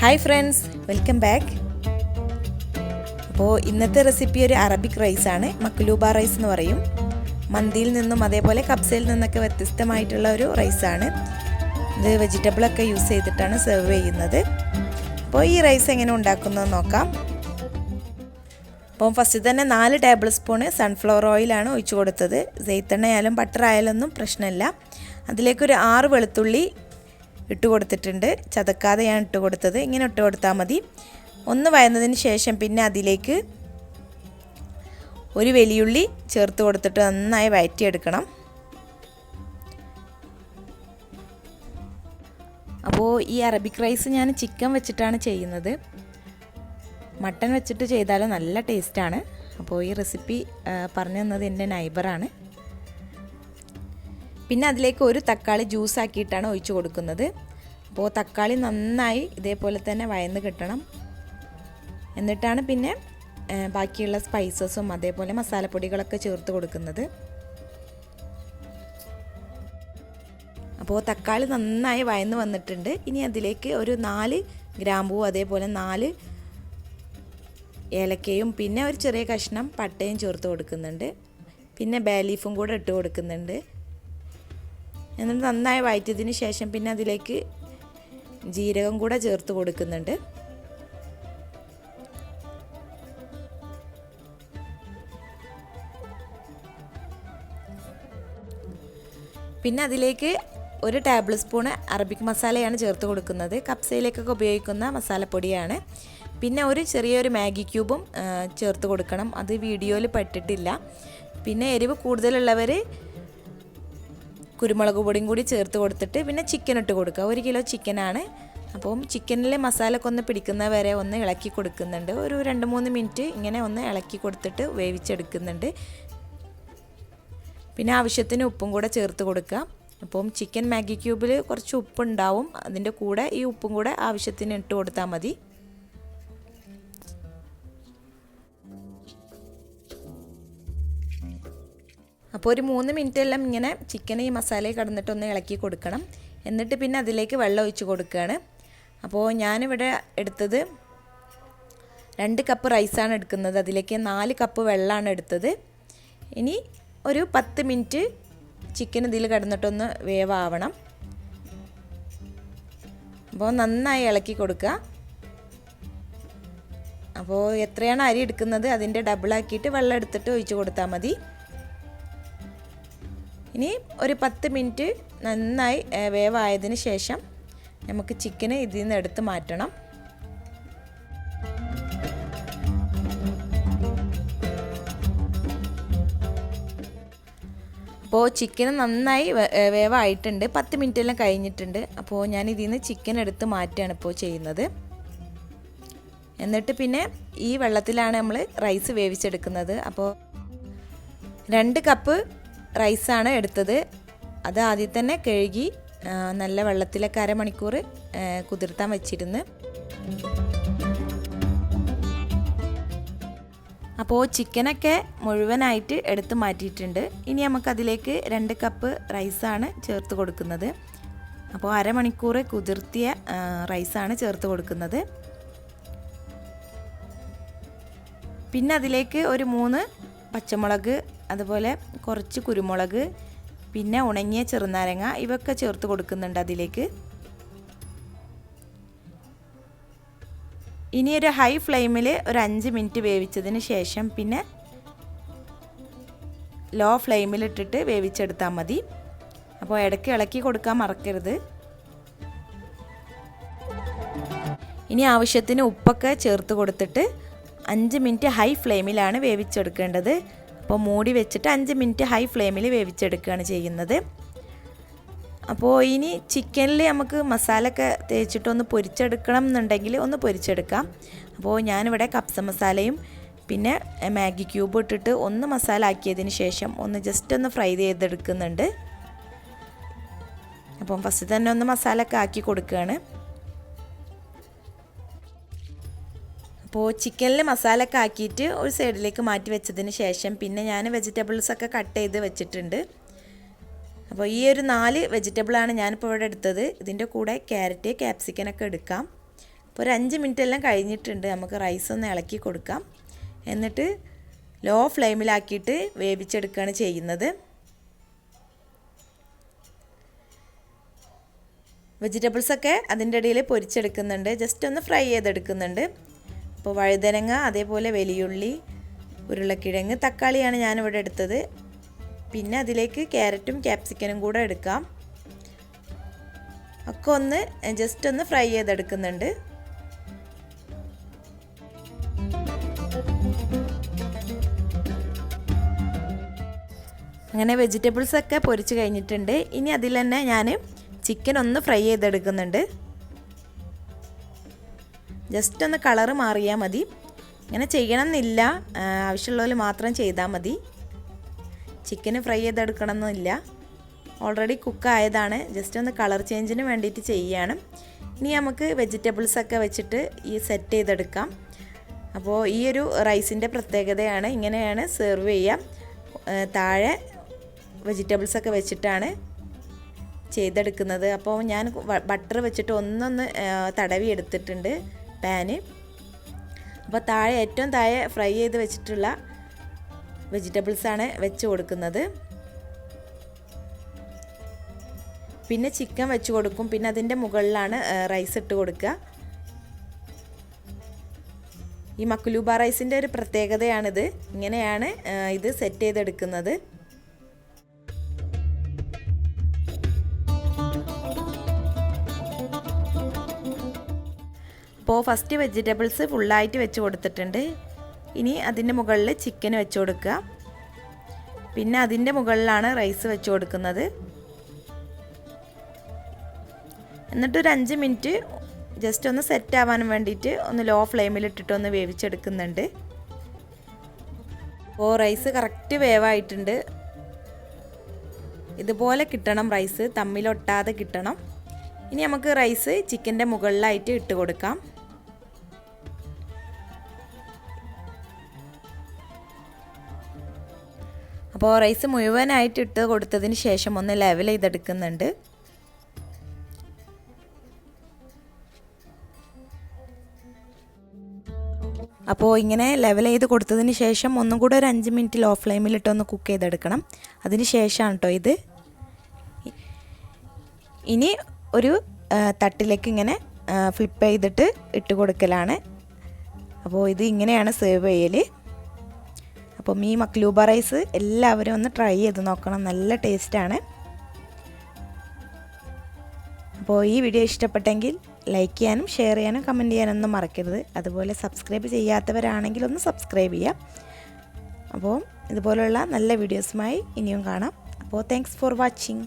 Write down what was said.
Hi friends welcome back അപ്പോൾ ഇന്നത്തെ recipe ഒരു അറബിക് റൈസാണ് മക്ലൂബ റൈസ് എന്ന് പറയും. മന്തിയിൽ നിന്നും അതേപോലെ കബ്സയിൽ നിന്നൊക്കെ വ്യത്യസ്തമായിട്ടുള്ള ഒരു റൈസാണ് ഇത് വെജിറ്റബിളൊക്കെ യൂസ് ചെയ്തിട്ടാണ് സെർവ് ചെയ്യുന്നത്. അപ്പോൾ ഈ റൈസ് എങ്ങനെ ഉണ്ടാക്കുന്നത് നോക്കാം. അപ്പം ഫസ്റ്റ് തന്നെ നാല് ടേബിൾ സ്പൂണ് സൺഫ്ലവർ ഓയിലാണ് ഒഴിച്ചു കൊടുത്തത്. ജെയ്ത്തെണ്ണയായാലും ബട്ടർ ആയാലൊന്നും പ്രശ്നമില്ല. അതിലേക്കൊരു ആറ് വെളുത്തുള്ളി ഇട്ട് കൊടുത്തിട്ടുണ്ട്. ചതക്കാതെ ഞാൻ ഇട്ട് കൊടുത്തത്. ഇങ്ങനെ ഇട്ട് കൊടുത്താൽ മതി. ഒന്ന് വയന്നതിന് ശേഷം പിന്നെ അതിലേക്ക് ഒരു വലിയുള്ളി ചേർത്ത് കൊടുത്തിട്ട് നന്നായി വയറ്റിയെടുക്കണം. അപ്പോൾ ഈ അറബിക് റൈസ് ഞാൻ ചിക്കൻ വെച്ചിട്ടാണ് ചെയ്യുന്നത്. മട്ടൺ വെച്ചിട്ട് ചെയ്താൽ നല്ല ടേസ്റ്റാണ്. അപ്പോൾ ഈ റെസിപ്പി പറഞ്ഞു തന്നത് എന്റെ നൈബറാണ്. പിന്നെ അതിലേക്ക് ഒരു തക്കാളി ജ്യൂസ് ആക്കിയിട്ടാണ് ഒഴിച്ചു കൊടുക്കുന്നത്. അപ്പോൾ തക്കാളി നന്നായി ഇതേപോലെ തന്നെ വയന്ന് കിട്ടണം. എന്നിട്ടാണ് പിന്നെ ബാക്കിയുള്ള സ്പൈസസും അതേപോലെ മസാലപ്പൊടികളൊക്കെ ചേർത്ത് കൊടുക്കുന്നത്. അപ്പോൾ തക്കാളി നന്നായി വയന്ന് വന്നിട്ടുണ്ട്. ഇനി അതിലേക്ക് ഒരു നാല് ഗ്രാമ്പൂ അതേപോലെ നാല് ഏലക്കയും പിന്നെ ഒരു ചെറിയ കഷ്ണം പട്ടയും ചേർത്ത് കൊടുക്കുന്നുണ്ട്. പിന്നെ ബേലീഫും കൂടെ ഇട്ട് കൊടുക്കുന്നുണ്ട്. എന്നിട്ട് നന്നായി വഴറ്റിയതിന് ശേഷം പിന്നെ അതിലേക്ക് ജീരകം കൂടെ ചേർത്ത് കൊടുക്കുന്നുണ്ട്. പിന്നെ അതിലേക്ക് ഒരു ടേബിൾ സ്പൂണ് അറബിക് മസാലയാണ് ചേർത്ത് കൊടുക്കുന്നത്. കപ്സയിലേക്കൊക്കെ ഉപയോഗിക്കുന്ന മസാലപ്പൊടിയാണ്. പിന്നെ ഒരു ചെറിയൊരു മാഗി ക്യൂബും ചേർത്ത് കൊടുക്കണം. അത് വീഡിയോയിൽ പെട്ടിട്ടില്ല. പിന്നെ എരിവ് കൂടുതലുള്ളവർ കുരുമുളക് പൊടിയും കൂടി ചേർത്ത് കൊടുത്തിട്ട് പിന്നെ ചിക്കൻ ഇട്ട് കൊടുക്കുക. ഒരു കിലോ ചിക്കനാണ് അപ്പം ചിക്കനിലെ മസാലയൊക്കെ ഒന്ന് പിടിക്കുന്ന വരെ ഒന്ന് ഇളക്കി കൊടുക്കുന്നുണ്ട്. ഒരു രണ്ട് മൂന്ന് മിനിറ്റ് ഇങ്ങനെ ഒന്ന് ഇളക്കി കൊടുത്തിട്ട് വേവിച്ചെടുക്കുന്നുണ്ട്. പിന്നെ ആവശ്യത്തിന് ഉപ്പും കൂടെ ചേർത്ത് കൊടുക്കുക. അപ്പം ചിക്കൻ മാഗി ക്യൂബിൽ കുറച്ച് ഉപ്പുണ്ടാവും. അതിന്റെ കൂടെ ഈ ഉപ്പും കൂടെ ആവശ്യത്തിന് ഇട്ട് കൊടുത്താൽ മതി. അപ്പോൾ ഒരു മൂന്ന് മിനിറ്റ് എല്ലാം ഇങ്ങനെ ചിക്കൻ ഈ മസാലയിൽ കടന്നിട്ടൊന്ന് ഇളക്കി കൊടുക്കണം. എന്നിട്ട് പിന്നെ അതിലേക്ക് വെള്ളം ഒഴിച്ച് കൊടുക്കുകയാണ്. അപ്പോൾ ഞാനിവിടെ എടുത്തത് രണ്ട് കപ്പ് റൈസാണ് എടുക്കുന്നത്. അതിലേക്ക് നാല് കപ്പ് വെള്ളമാണ് എടുത്തത്. ഇനി ഒരു പത്ത് മിനിറ്റ് ചിക്കൻ ഇതിൽ കിടന്നിട്ടൊന്ന് വേവാവണം. അപ്പോൾ നന്നായി ഇളക്കി കൊടുക്കുക. അപ്പോൾ എത്രയാണ് അരി എടുക്കുന്നത്? അതിന്റെ ഡബിളാക്കിയിട്ട് വെള്ളം എടുത്തിട്ട് ഒഴിച്ച് കൊടുത്താൽ മതി. ഇനി ഒരു പത്ത് മിനിറ്റ് നന്നായി വേവായതിന് ശേഷം നമുക്ക് ചിക്കന് ഇതിൽ നിന്ന് എടുത്ത് മാറ്റണം. അപ്പോൾ ചിക്കൻ നന്നായി വേവായിട്ടുണ്ട്. പത്ത് മിനിറ്റ് എല്ലാം കഴിഞ്ഞിട്ടുണ്ട്. അപ്പോൾ ഞാൻ ഇതിൽ നിന്ന് ചിക്കൻ എടുത്ത് മാറ്റുകയാണ് ഇപ്പോൾ ചെയ്യുന്നത്. എന്നിട്ട് പിന്നെ ഈ വെള്ളത്തിലാണ് നമ്മൾ റൈസ് വേവിച്ചെടുക്കുന്നത്. അപ്പോൾ രണ്ട് കപ്പ് റൈസാണ് എടുത്തത്. അത് ആദ്യം തന്നെ കഴുകി നല്ല വെള്ളത്തിലൊക്കെ അരമണിക്കൂർ കുതിർത്താൻ വെച്ചിരുന്ന്. അപ്പോൾ ചിക്കനൊക്കെ മുഴുവനായിട്ട് എടുത്ത് മാറ്റിയിട്ടുണ്ട്. ഇനി നമുക്കതിലേക്ക് രണ്ട് കപ്പ് റൈസാണ് ചേർത്ത് കൊടുക്കുന്നത്. അപ്പോൾ അരമണിക്കൂർ കുതിർത്തിയ റൈസാണ് ചേർത്ത് കൊടുക്കുന്നത്. പിന്നെ അതിലേക്ക് ഒരു മൂന്ന് പച്ചമുളക് അതുപോലെ കുറച്ച് കുരുമുളക് പിന്നെ ഉണങ്ങിയ ചെറുനാരങ്ങ ഇവയൊക്കെ ചേർത്ത് കൊടുക്കുന്നുണ്ട് അതിലേക്ക്. ഇനി ഒരു ഹൈ ഫ്ലെയിമിൽ ഒരു അഞ്ച് മിനിറ്റ് വേവിച്ചതിന് ശേഷം പിന്നെ ലോ ഫ്ലെയിമിലിട്ടിട്ട് വേവിച്ചെടുത്താൽ മതി. അപ്പോൾ ഇടയ്ക്ക് ഇളക്കി കൊടുക്കാൻ മറക്കരുത്. ഇനി ആവശ്യത്തിന് ഉപ്പൊക്കെ ചേർത്ത് കൊടുത്തിട്ട് അഞ്ച് മിനിറ്റ് ഹൈ ഫ്ലെയിമിലാണ് വേവിച്ചെടുക്കേണ്ടത്. അപ്പോൾ മൂടി വെച്ചിട്ട് അഞ്ച് മിനിറ്റ് ഹൈ ഫ്ലെയിമിൽ വേവിച്ചെടുക്കുകയാണ് ചെയ്യുന്നത്. അപ്പോൾ ഇനി ചിക്കനിൽ നമുക്ക് മസാലയൊക്കെ തേച്ചിട്ടൊന്ന് പൊരിച്ചെടുക്കണം എന്നുണ്ടെങ്കിൽ ഒന്ന് പൊരിച്ചെടുക്കാം. അപ്പോൾ ഞാനിവിടെ കപ്സ മസാലയും പിന്നെ മാഗി ക്യൂബ് ഇട്ടിട്ട് ഒന്ന് മസാല ആക്കിയതിന് ശേഷം ഒന്ന് ജസ്റ്റ് ഒന്ന് ഫ്രൈ ചെയ്തെടുക്കുന്നുണ്ട്. അപ്പം ഫസ്റ്റ് തന്നെ ഒന്ന് മസാല ഒക്കെ ആക്കി കൊടുക്കുകയാണ്. അപ്പോൾ ചിക്കനിൽ മസാലയൊക്കെ ആക്കിയിട്ട് ഒരു സൈഡിലേക്ക് മാറ്റി വെച്ചതിന് ശേഷം പിന്നെ ഞാൻ വെജിറ്റബിൾസൊക്കെ കട്ട് ചെയ്ത് വെച്ചിട്ടുണ്ട്. അപ്പോൾ ഈ ഒരു നാല് വെജിറ്റബിളാണ് ഞാനിപ്പോൾ ഇവിടെ എടുത്തത്. ഇതിന്റെ കൂടെ ക്യാരറ്റ് ക്യാപ്സിക്കനൊക്കെ എടുക്കാം. അപ്പോൾ ഒരു അഞ്ച് മിനിറ്റ് എല്ലാം കഴിഞ്ഞിട്ടുണ്ട്. നമുക്ക് റൈസ് ഒന്ന് ഇളക്കി കൊടുക്കാം. എന്നിട്ട് ലോ ഫ്ലെയിമിലാക്കിയിട്ട് വേവിച്ചെടുക്കുകയാണ് ചെയ്യുന്നത്. വെജിറ്റബിൾസൊക്കെ അതിന്റെ ഇടയിൽ പൊരിച്ചെടുക്കുന്നുണ്ട്. ജസ്റ്റ് ഒന്ന് ഫ്രൈ ചെയ്തെടുക്കുന്നുണ്ട്. അപ്പോൾ വഴുതനങ്ങ അതേപോലെ വലിയുള്ളി ഉരുളക്കിഴങ്ങ് തക്കാളിയാണ് ഞാനിവിടെ എടുത്തത്. പിന്നെ അതിലേക്ക് ക്യാരറ്റും ക്യാപ്സിക്കനും കൂടെ എടുക്കാം. ഒക്കെ ഒന്ന് ജസ്റ്റ് ഒന്ന് ഫ്രൈ ചെയ്തെടുക്കുന്നുണ്ട്. അങ്ങനെ വെജിറ്റബിൾസ് ഒക്കെ പൊരിച്ച് കഴിഞ്ഞിട്ടുണ്ട്. ഇനി അതിൽ തന്നെ ഞാൻ ചിക്കൻ ഒന്ന് ഫ്രൈ ചെയ്തെടുക്കുന്നുണ്ട്. ജസ്റ്റ് ഒന്ന് കളറ് മാറിയാൽ മതി. ഇങ്ങനെ ചെയ്യണം എന്നില്ല ആവശ്യമുള്ളവർ മാത്രം ചെയ്താൽ മതി. ചിക്കന് ഫ്രൈ ചെയ്തെടുക്കണം എന്നില്ല ഓൾറെഡി കുക്കായതാണ് ജസ്റ്റ് ഒന്ന് കളർ ചേഞ്ചിന് വേണ്ടിയിട്ട് ചെയ്യുകയാണ് ഇനി നമുക്ക് വെജിറ്റബിൾസൊക്കെ വെച്ചിട്ട് ഈ സെറ്റ് ചെയ്തെടുക്കാം. അപ്പോൾ ഈ ഒരു റൈസിന്റെ പ്രത്യേകതയാണ്. ഇങ്ങനെയാണ് സെർവ് ചെയ്യുക താഴെ വെജിറ്റബിൾസൊക്കെ വെച്ചിട്ടാണ് ചെയ്തെടുക്കുന്നത്. അപ്പോൾ ഞാൻ ബട്ടർ വെച്ചിട്ട് ഒന്നൊന്ന് തടവി എടുത്തിട്ടുണ്ട് പാന് അപ്പോൾ താഴെ ഏറ്റവും താഴെ ഫ്രൈ ചെയ്ത് വെച്ചിട്ടുള്ള വെജിറ്റബിൾസാണ് വെച്ച് കൊടുക്കുന്നത്. പിന്നെ ചിക്കൻ വെച്ച് കൊടുക്കും. പിന്നെ അതിന്റെ മുകളിലാണ് റൈസ് ഇട്ട് കൊടുക്കുക. ഈ മക്കുലൂബ റൈസിന്റെ ഒരു പ്രത്യേകതയാണിത്. ഇങ്ങനെയാണ് ഇത് സെറ്റ് ചെയ്തെടുക്കുന്നത്. അപ്പോൾ ഫസ്റ്റ് വെജിറ്റബിൾസ് ഫുള്ളായിട്ട് വെച്ച് കൊടുത്തിട്ടുണ്ട്. ഇനി അതിന്റെ മുകളിൽ ചിക്കൻ വെച്ച് കൊടുക്കുക. പിന്നെ അതിന്റെ മുകളിലാണ് റൈസ് വെച്ച് കൊടുക്കുന്നത്. എന്നിട്ടൊരു അഞ്ച് മിനിറ്റ് ജസ്റ്റ് ഒന്ന് സെറ്റ് ആവാൻ വേണ്ടിയിട്ട് ഒന്ന് ലോ ഫ്ലെയിമിൽ ഇട്ടിട്ട് ഒന്ന് വേവിച്ചെടുക്കുന്നുണ്ട്. അപ്പോൾ റൈസ് കറക്റ്റ് വേവായിട്ടുണ്ട്. ഇതുപോലെ കിട്ടണം റൈസ് തമ്മിലൊട്ടാതെ കിട്ടണം. ഇനി നമുക്ക് റൈസ് ചിക്കന്റെ മുകളിലായിട്ട് ഇട്ട് കൊടുക്കാം. അപ്പോൾ റൈസ് മുഴുവനായിട്ട് ഇട്ട് കൊടുത്തതിന് ശേഷം ഒന്ന് ലെവൽ ചെയ്തെടുക്കുന്നുണ്ട്. അപ്പോൾ ഇങ്ങനെ ലെവൽ ചെയ്ത് കൊടുത്തതിന് ശേഷം ഒന്നും കൂടെ ഒരു അഞ്ച് മിനിറ്റ് ലോ ഫ്ലെയിമിലിട്ടൊന്ന് കുക്ക് ചെയ്തെടുക്കണം. അതിന് ശേഷമാണ് കേട്ടോ ഇത്. ഇനി ഒരു തട്ടിലേക്ക് ഇങ്ങനെ ഫ്ലിപ്പ് ചെയ്തിട്ട് ഇട്ട് കൊടുക്കലാണ്. അപ്പോൾ ഇത് ഇങ്ങനെയാണ് സേവ് ചെയ്യൽ അപ്പം ഈ മക്ലൂബ റൈസ് എല്ലാവരും ഒന്ന് ട്രൈ ചെയ്ത് നോക്കണം. നല്ല ടേസ്റ്റാണ്. അപ്പോൾ ഈ വീഡിയോ ഇഷ്ടപ്പെട്ടെങ്കിൽ ലൈക്ക് ചെയ്യാനും ഷെയർ ചെയ്യാനും കമന്റ് ചെയ്യാനൊന്നും മറക്കരുത്. അതുപോലെ സബ്സ്ക്രൈബ് ചെയ്യാത്തവരാണെങ്കിൽ ഒന്ന് സബ്സ്ക്രൈബ് ചെയ്യാം. അപ്പോൾ ഇതുപോലുള്ള നല്ല വീഡിയോസുമായി ഇനിയും കാണാം. അപ്പോൾ താങ്ക്സ് ഫോർ വാച്ചിങ്